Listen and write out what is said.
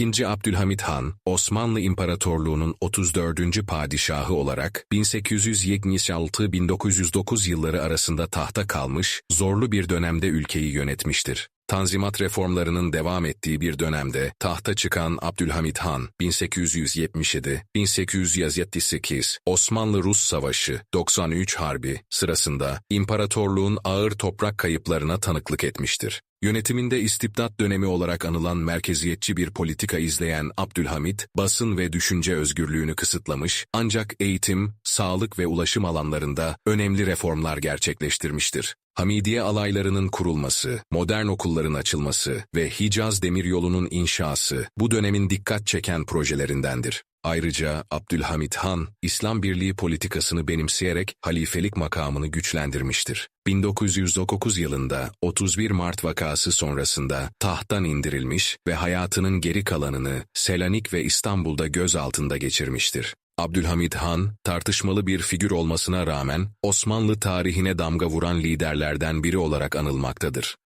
II. Abdülhamit Han, Osmanlı İmparatorluğu'nun 34. padişahı olarak 1876-1909 yılları arasında tahta kalmış, zorlu bir dönemde ülkeyi yönetmiştir. Tanzimat reformlarının devam ettiği bir dönemde tahta çıkan Abdülhamit Han 1877-1878 Osmanlı-Rus Savaşı 93 Harbi sırasında imparatorluğun ağır toprak kayıplarına tanıklık etmiştir. Yönetiminde istibdat dönemi olarak anılan merkeziyetçi bir politika izleyen Abdülhamit, basın ve düşünce özgürlüğünü kısıtlamış ancak eğitim, sağlık ve ulaşım alanlarında önemli reformlar gerçekleştirmiştir. Hamidiye alaylarının kurulması, modern okulların açılması ve Hicaz Demiryolu'nun inşası bu dönemin dikkat çeken projelerindendir. Ayrıca Abdülhamit Han, İslam Birliği politikasını benimseyerek halifelik makamını güçlendirmiştir. 1909 yılında 31 Mart vakası sonrasında tahttan indirilmiş ve hayatının geri kalanını Selanik ve İstanbul'da gözaltında geçirmiştir. Abdülhamit Han, tartışmalı bir figür olmasına rağmen Osmanlı tarihine damga vuran liderlerden biri olarak anılmaktadır.